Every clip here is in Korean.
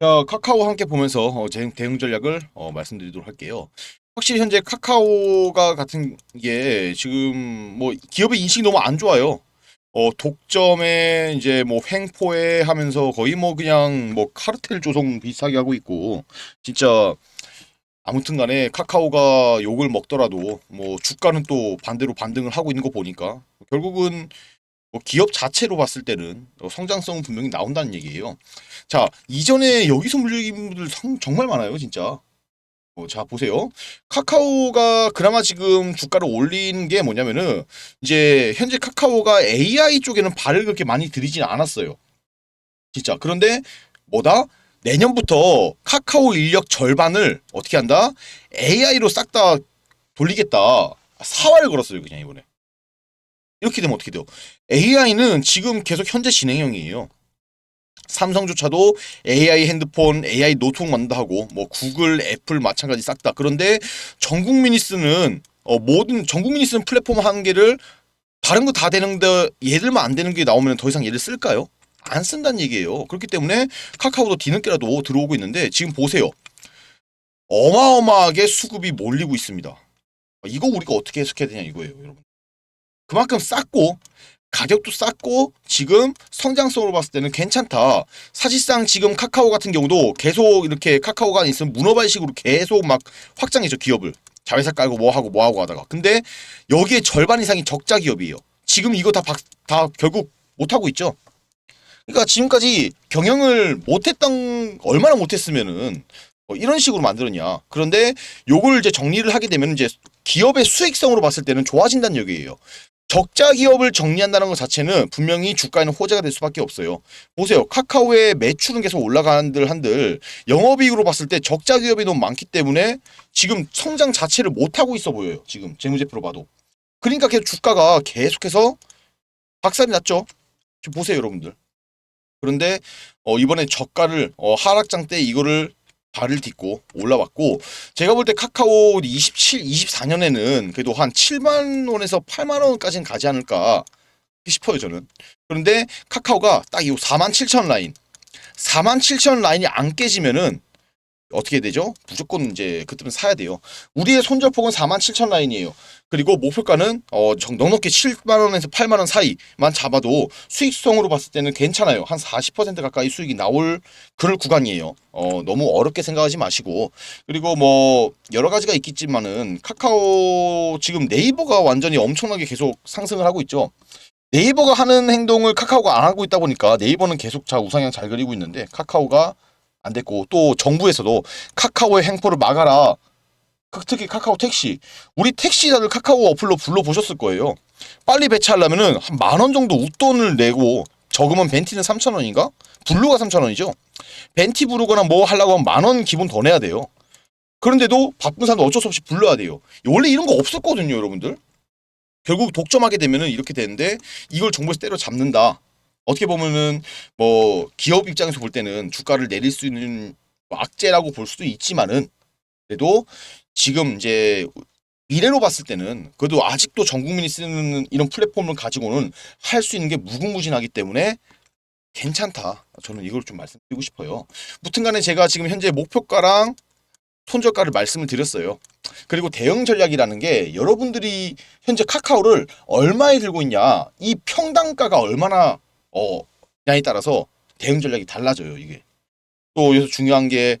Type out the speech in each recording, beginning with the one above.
자, 카카오 함께 보면서 어, 제 대응 전략을 어, 말씀드리도록 할게요. 확실히 현재 카카오가 같은 게 지금 뭐 기업의 인식이 너무 안 좋아요. 어, 독점에 이제 뭐 횡포에 하면서 거의 뭐 그냥 뭐 카르텔 조성 비슷하게 하고 있고 진짜 아무튼 간에 카카오가 욕을 먹더라도 뭐 주가는 또 반대로 반등을 하고 있는 거 보니까 결국은 뭐 기업 자체로 봤을 때는 어, 성장성은 분명히 나온다는 얘기예요. 자, 이전에 여기서 물리긴 분들 성- 정말 많아요, 진짜. 어, 자, 보세요. 카카오가 그나마 지금 주가를 올린 게 뭐냐면은 이제 현재 카카오가 AI 쪽에는 발을 그렇게 많이 들이진 않았어요. 진짜. 그런데 뭐다? 내년부터 카카오 인력 절반을 어떻게 한다? AI로 싹 다 돌리겠다. 사활을 걸었어요, 그냥 이번에. 이렇게 되면 어떻게 돼요? AI는 지금 계속 현재 진행형이에요. 삼성조차도 AI 핸드폰, AI 노트북 만든다 하고 뭐 구글, 애플 마찬가지 싹 다. 그런데 전 국민이 쓰는 어, 모든 전 국민이 쓰는 플랫폼 한 개를 다른 거 다 되는데 얘들만 안 되는 게 나오면 더 이상 얘를 쓸까요? 안 쓴다는 얘기예요. 그렇기 때문에 카카오도 뒤늦게라도 들어오고 있는데 지금 보세요. 어마어마하게 수급이 몰리고 있습니다. 이거 우리가 어떻게 해석해야 되냐 이거예요, 여러분. 그만큼 쌌고 가격도 쌌고 지금 성장성으로 봤을 때는 괜찮다. 사실상 지금 카카오 같은 경우도 계속 이렇게 카카오가 있으면 문어발식으로 계속 막 확장했죠 기업을 자회사 깔고 뭐 하고 뭐 하고 하다가 근데 여기에 절반 이상이 적자 기업이에요. 지금 이거 다다 결국 못 하고 있죠. 그러니까 지금까지 경영을 못했던 얼마나 못했으면은 뭐 이런 식으로 만들었냐. 그런데 요걸 이제 정리를 하게 되면 이제 기업의 수익성으로 봤을 때는 좋아진다는 얘기예요. 적자 기업을 정리한다는 것 자체는 분명히 주가에는 호재가 될 수밖에 없어요. 보세요. 카카오의 매출은 계속 올라간들 한들 영업이익으로 봤을 때 적자 기업이 너무 많기 때문에 지금 성장 자체를 못 하고 있어 보여요. 지금 재무제표로 봐도. 그러니까 계속 주가가 계속해서 박살이 났죠. 지금 보세요, 여러분들. 그런데 어, 이번에 저가를 어, 하락장 때 이거를 발을 딛고 올라왔고 제가 볼 때 카카오 27, 24년에는 그래도 한 7만 원에서 8만 원까지는 가지 않을까 싶어요 저는. 그런데 카카오가 딱 이 4만 7천 라인, 4만 7천 라인이 안 깨지면은 어떻게 되죠? 무조건 이제 그때는 사야 돼요. 우리의 손절폭은 4만 7천 라인이에요. 그리고 목표가는 어 정- 넉넉히 7만 원에서 8만 원 사이만 잡아도 수익성으로 봤을 때는 괜찮아요. 한 40% 가까이 수익이 나올 그럴 구간이에요. 어 너무 어렵게 생각하지 마시고 그리고 뭐 여러 가지가 있겠지만은 카카오 지금 네이버가 완전히 엄청나게 계속 상승을 하고 있죠. 네이버가 하는 행동을 카카오가 안 하고 있다 보니까 네이버는 계속 자 우상향 잘 그리고 있는데 카카오가 안 됐고 또 정부에서도 카카오의 행포를 막아라. 그- 특히 카카오 택시. 우리 택시자들 카카오 어플로 불러 보셨을 거예요. 빨리 배차하려면은 한 만 원 정도 웃돈을 내고 적으면 벤티는 3천 원인가? 블루가 3천 원이죠. 벤티 부르거나 뭐 하려고 하면 만 원 기본 더 내야 돼요. 그런데도 바쁜 사람도 어쩔 수 없이 불러야 돼요. 원래 이런 거 없었거든요, 여러분들. 결국 독점하게 되면은 이렇게 되는데 이걸 정부에서 때려 잡는다. 어떻게 보면은 뭐 기업 입장에서 볼 때는 주가를 내릴 수 있는 뭐 악재라고 볼 수도 있지만은 그래도 지금 이제 미래로 봤을 때는 그래도 아직도 전 국민이 쓰는 이런 플랫폼을 가지고는 할 수 있는 게 무궁무진하기 때문에 괜찮다. 저는 이걸 좀 말씀드리고 싶어요. 무튼간에 제가 지금 현재 목표가랑 손절가를 말씀을 드렸어요. 그리고 대응 전략이라는 게 여러분들이 현재 카카오를 얼마에 들고 있냐, 이 평당가가 얼마나 어 냐에 따라서 대응 전략이 달라져요. 이게 또 여기서 중요한 게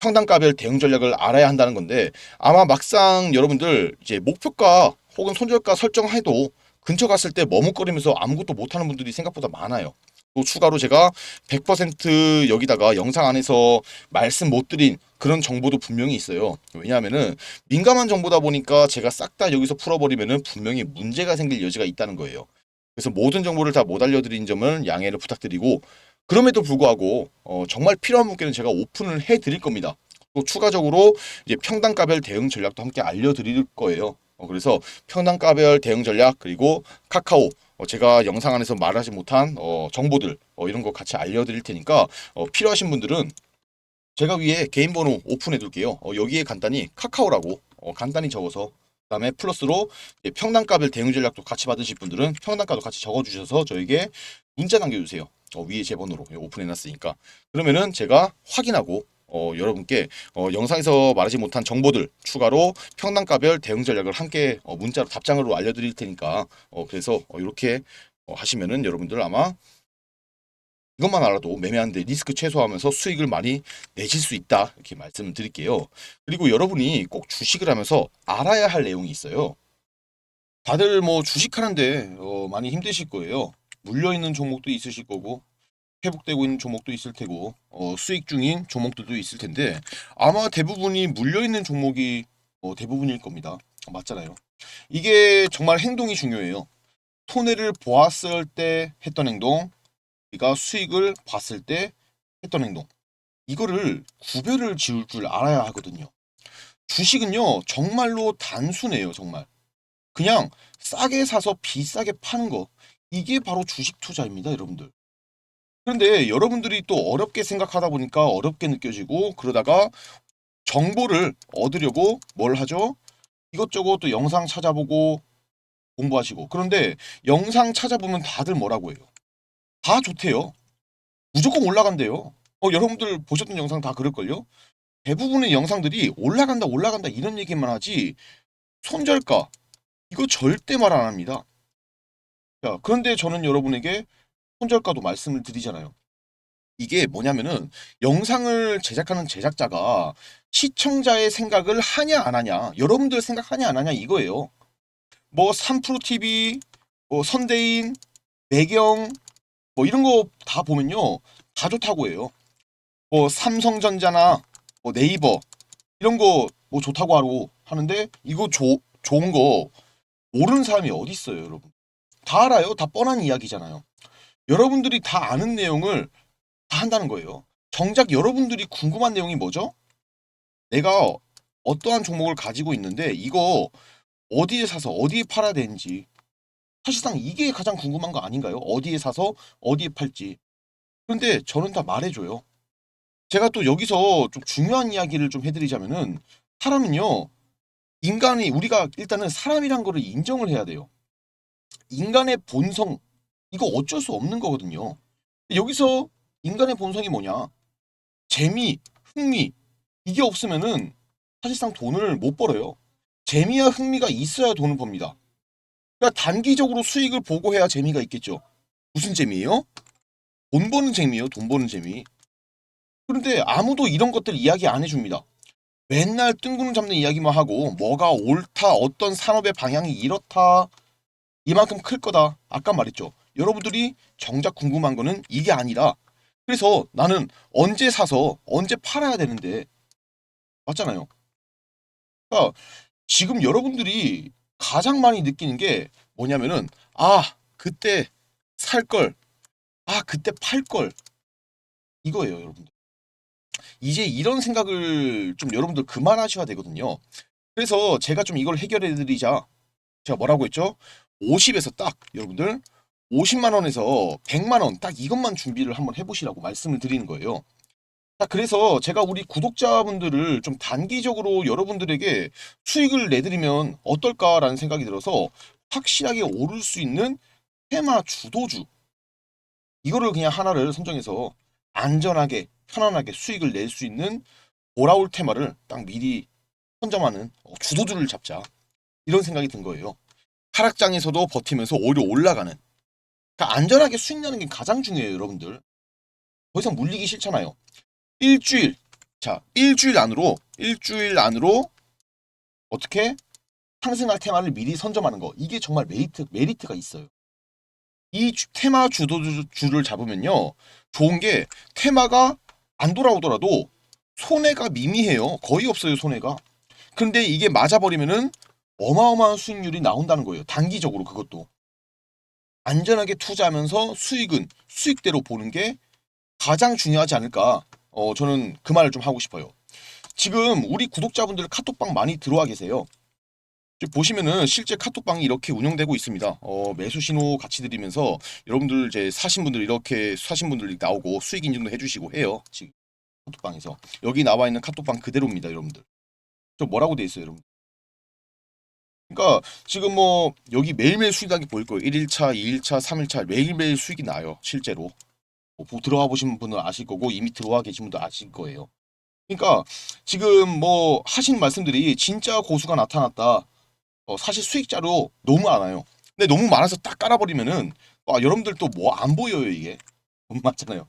평당가별 대응 전략을 알아야 한다는 건데 아마 막상 여러분들 이제 목표가 혹은 손절가 설정해도 근처 갔을 때 머뭇거리면서 아무것도 못하는 분들이 생각보다 많아요. 또 추가로 제가 100% 여기다가 영상 안에서 말씀 못 드린 그런 정보도 분명히 있어요. 왜냐하면은 민감한 정보다 보니까 제가 싹 다 여기서 풀어버리면은 분명히 문제가 생길 여지가 있다는 거예요. 그래서 모든 정보를 다 못 알려드린 점은 양해를 부탁드리고 그럼에도 불구하고 어, 정말 필요한 분께는 제가 오픈을 해드릴 겁니다. 또 추가적으로 이제 평단가별 대응 전략도 함께 알려드릴 거예요. 어, 그래서 평단가별 대응 전략 그리고 카카오 어, 제가 영상 안에서 말하지 못한 어, 정보들 어, 이런 거 같이 알려드릴 테니까 어, 필요하신 분들은 제가 위에 개인 번호 오픈해 둘게요. 어, 여기에 간단히 카카오라고 어, 간단히 적어서 그다음에 플러스로 평단가별 대응 전략도 같이 받으실 분들은 평단가도 같이 적어주셔서 저에게 문자 남겨주세요. 어, 위에 제 번호로 오픈해놨으니까 그러면은 제가 확인하고 어, 여러분께 어, 영상에서 말하지 못한 정보들 추가로 평단가별 대응 전략을 함께 어, 문자로 답장으로 알려드릴 테니까 어, 그래서 어, 이렇게 어, 하시면은 여러분들 아마 이것만 알아도 매매하는데 리스크 최소화하면서 수익을 많이 내실 수 있다 이렇게 말씀을 드릴게요. 그리고 여러분이 꼭 주식을 하면서 알아야 할 내용이 있어요. 다들 뭐 주식하는데 어, 많이 힘드실 거예요. 물려 있는 종목도 있으실 거고 회복되고 있는 종목도 있을 테고 어, 수익 중인 종목들도 있을 텐데 아마 대부분이 물려 있는 종목이 어, 대부분일 겁니다. 어, 맞잖아요. 이게 정말 행동이 중요해요. 손해를 보았을 때 했던 행동, 우리가 수익을 봤을 때 했던 행동. 이거를 구별을 지을 줄 알아야 하거든요. 주식은요, 정말로 단순해요, 정말. 그냥 싸게 사서 비싸게 파는 거. 이게 바로 주식 투자입니다, 여러분들. 그런데 여러분들이 또 어렵게 생각하다 보니까 어렵게 느껴지고 그러다가 정보를 얻으려고 뭘 하죠? 이것저것 또 영상 찾아보고 공부하시고 그런데 영상 찾아보면 다들 뭐라고 해요? 다 좋대요. 무조건 올라간대요. 어, 여러분들 보셨던 영상 다 그럴걸요? 대부분의 영상들이 올라간다 올라간다 이런 얘기만 하지 손절가 이거 절대 말 안 합니다. 자, 그런데 저는 여러분에게 손절가도 말씀을 드리잖아요. 이게 뭐냐면은 영상을 제작하는 제작자가 시청자의 생각을 하냐 안 하냐, 여러분들 생각하냐 안 하냐 이거예요. 뭐 3프로 TV, 뭐 선대인, 매경 뭐 이런 거 다 보면요 다 좋다고 해요. 뭐 삼성전자나 뭐 네이버 이런 거 뭐 좋다고 하고 하는데 이거 조, 좋은 거 모르는 사람이 어디 있어요, 여러분? 다 알아요. 다 뻔한 이야기잖아요. 여러분들이 다 아는 내용을 다 한다는 거예요. 정작 여러분들이 궁금한 내용이 뭐죠? 내가 어떠한 종목을 가지고 있는데 이거 어디에 사서 어디에 팔아야 되는지 사실상 이게 가장 궁금한 거 아닌가요? 어디에 사서 어디에 팔지. 그런데 저는 다 말해줘요. 제가 또 여기서 좀 중요한 이야기를 좀 해드리자면은 사람은요 인간이 우리가 일단은 사람이란 거를 인정을 해야 돼요. 인간의 본성 이거 어쩔 수 없는 거거든요. 여기서 인간의 본성이 뭐냐? 재미, 흥미 이게 없으면은 사실상 돈을 못 벌어요. 재미와 흥미가 있어야 돈을 법니다. 그러니까 단기적으로 수익을 보고 해야 재미가 있겠죠. 무슨 재미예요? 돈 버는 재미예요. 돈 버는 재미. 그런데 아무도 이런 것들 이야기 안 해줍니다. 맨날 뜬구름 잡는 이야기만 하고 뭐가 옳다, 어떤 산업의 방향이 이렇다, 이만큼 클 거다. 아까 말했죠. 여러분들이 정작 궁금한 거는 이게 아니라 그래서 나는 언제 사서 언제 팔아야 되는데 맞잖아요. 그러니까 지금 여러분들이 가장 많이 느끼는 게 뭐냐면은 아 그때 살 걸, 아 그때 팔 걸 이거예요, 여러분들. 이제 이런 생각을 좀 여러분들 그만하셔야 되거든요. 그래서 제가 좀 이걸 해결해 드리자. 제가 뭐라고 했죠? 50에서 딱 여러분들 50만 원에서 100만 원 딱 이것만 준비를 한번 해보시라고 말씀을 드리는 거예요. 자, 그래서 제가 우리 구독자분들을 좀 단기적으로 여러분들에게 수익을 내드리면 어떨까라는 생각이 들어서 확실하게 오를 수 있는 테마 주도주 이거를 그냥 하나를 선정해서 안전하게 편안하게 수익을 낼 수 있는 돌아올 테마를 딱 미리 선점하는 어, 주도주를 잡자 이런 생각이 든 거예요. 하락장에서도 버티면서 오히려 올라가는 그러니까 안전하게 수익 내는 게 가장 중요해요, 여러분들. 더 이상 물리기 싫잖아요. 일주일. 자, 일주일 안으로 일주일 안으로 어떻게 상승할 테마를 미리 선점하는 거. 이게 정말 메리트 메리트가 있어요. 이 주- 테마 주도주를 잡으면요. 좋은 게 테마가 안 돌아오더라도 손해가 미미해요. 거의 없어요, 손해가. 근데 이게 맞아버리면은 어마어마한 수익률이 나온다는 거예요. 단기적으로 그것도. 안전하게 투자하면서 수익은 수익대로 보는 게 가장 중요하지 않을까. 어, 저는 그 말을 좀 하고 싶어요. 지금 우리 구독자분들 카톡방 많이 들어와 계세요. 보시면은 실제 카톡방이 이렇게 운영되고 있습니다. 어, 매수 신호 같이 드리면서 여러분들 이제 사신 분들 이렇게 사신 분들이 나오고 수익 인증도 해주시고 해요. 지금 카톡방에서 여기 나와 있는 카톡방 그대로입니다, 여러분들. 저 뭐라고 돼 있어요, 여러분? 그러니까 지금 뭐 여기 매일매일 수익이 보일 거예요. 1일차, 2일차, 3일차 매일매일 수익이 나요. 실제로. 뭐 보- 들어와 보신 분은 아실 거고 이미 들어와 계신 분도 아실 거예요. 그러니까 지금 뭐 하신 말씀들이 진짜 고수가 나타났다. 어, 사실 수익자료 너무 많아요. 근데 너무 많아서 딱 깔아버리면은 아, 여러분들 또 뭐 안 보여요 이게. 못 맞잖아요.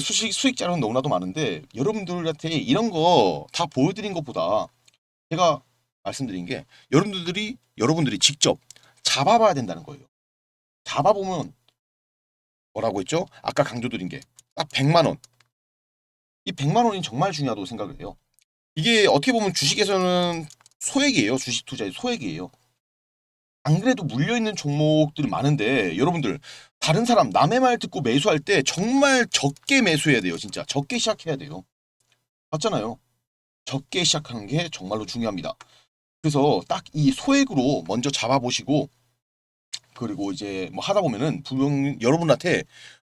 수익 수익자료는 너무나도 많은데 여러분들한테 이런 거 다 보여드린 것보다 제가 말씀드린 게 여러분들이 여러분들이 직접 잡아봐야 된다는 거예요. 잡아보면 뭐라고 했죠? 아까 강조드린 게 딱 100만 원. 이 100만 원이 정말 중요하다고 생각을 해요. 이게 어떻게 보면 주식에서는 소액이에요. 주식 투자의 소액이에요. 안 그래도 물려 있는 종목들이 많은데 여러분들 다른 사람 남의 말 듣고 매수할 때 정말 적게 매수해야 돼요. 진짜 적게 시작해야 돼요. 맞잖아요. 적게 시작하는 게 정말로 중요합니다. 그래서 딱 이 소액으로 먼저 잡아보시고 그리고 이제 뭐 하다 보면은 분명 여러분한테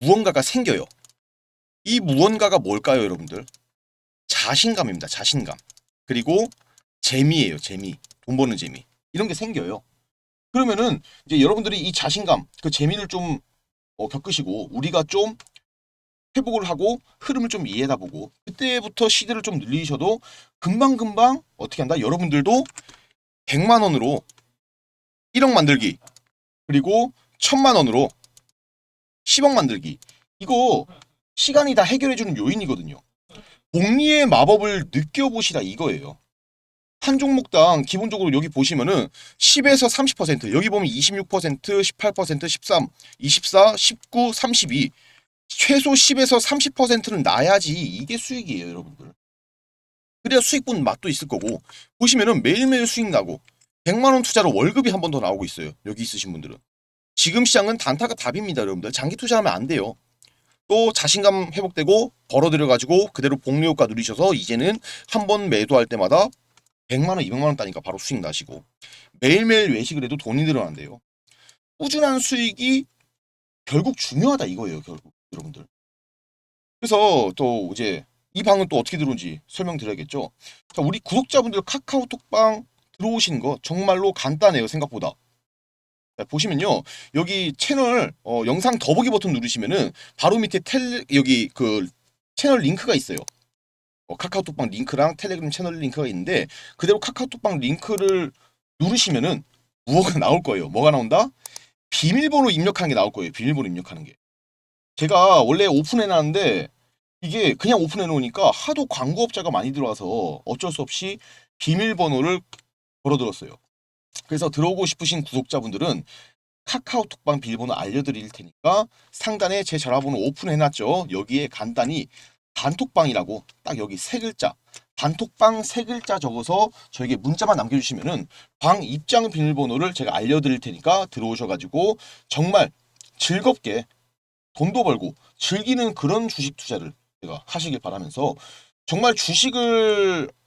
무언가가 생겨요. 이 무언가가 뭘까요, 여러분들? 자신감입니다. 자신감. 그리고 재미예요, 재미. 돈 버는 재미. 이런 게 생겨요. 그러면은 이제 여러분들이 이 자신감, 그 재미를 좀 어, 겪으시고 우리가 좀 회복을 하고 흐름을 좀 이해하다 보고 그때부터 시드를 좀 늘리셔도 금방금방 어떻게 한다? 여러분들도 100만 원으로 1억 만들기 그리고 1000만 원으로 10억 만들기. 이거 시간이 다 해결해주는 요인이거든요. 복리의 마법을 느껴보시라 이거예요. 한 종목당 기본적으로 여기 보시면은 10에서 30% 여기 보면 26% 18% 13 24 19 32 최소 10에서 30%는 나야지. 이게 수익이에요 여러분들. 그래야 수익분 맛도 있을 거고. 보시면은 매일매일 수익 나고 100만 원 투자로 월급이 한 번 더 나오고 있어요 여기 있으신 분들은 지금 시장은 단타가 답입니다 여러분들 장기 투자하면 안 돼요 또 자신감 회복되고 벌어들여 가지고 그대로 복리 효과 누리셔서 이제는 한 번 매도할 때마다 100만 원, 200만 원 따니까 바로 수익 나시고 매일매일 외식을 해도 돈이 늘어난대요. 꾸준한 수익이 결국 중요하다 이거예요, 결국 여러분들. 그래서 또 이제 이 방은 또 어떻게 들어온지 설명드려야겠죠. 자, 우리 구독자분들 카카오톡방 들어오신 거 정말로 간단해요, 생각보다. 자, 보시면요. 여기 채널 어, 영상 더보기 버튼 누르시면은 바로 밑에 텔 여기 그 채널 링크가 있어요. 어, 카카오톡방 링크랑 텔레그램 채널 링크가 있는데 그대로 카카오톡방 링크를 누르시면은 무엇가 나올 거예요. 뭐가 나온다? 비밀번호 입력하는 게 나올 거예요. 비밀번호 입력하는 게. 제가 원래 오픈해 놨는데 이게 그냥 오픈해 놓으니까 하도 광고업자가 많이 들어와서 어쩔 수 없이 비밀번호를 걸어들었어요. 그래서 들어오고 싶으신 구독자분들은 카카오톡방 비밀번호 알려드릴 테니까 상단에 제 전화번호 오픈해 놨죠. 여기에 간단히 단톡방이라고 딱 여기 세 글자 단톡방 세 글자 적어서 저에게 문자만 남겨주시면은 방 입장 비밀번호를 제가 알려드릴 테니까 들어오셔가지고 정말 즐겁게 돈도 벌고 즐기는 그런 주식 투자를 제가 하시길 바라면서 정말 주식을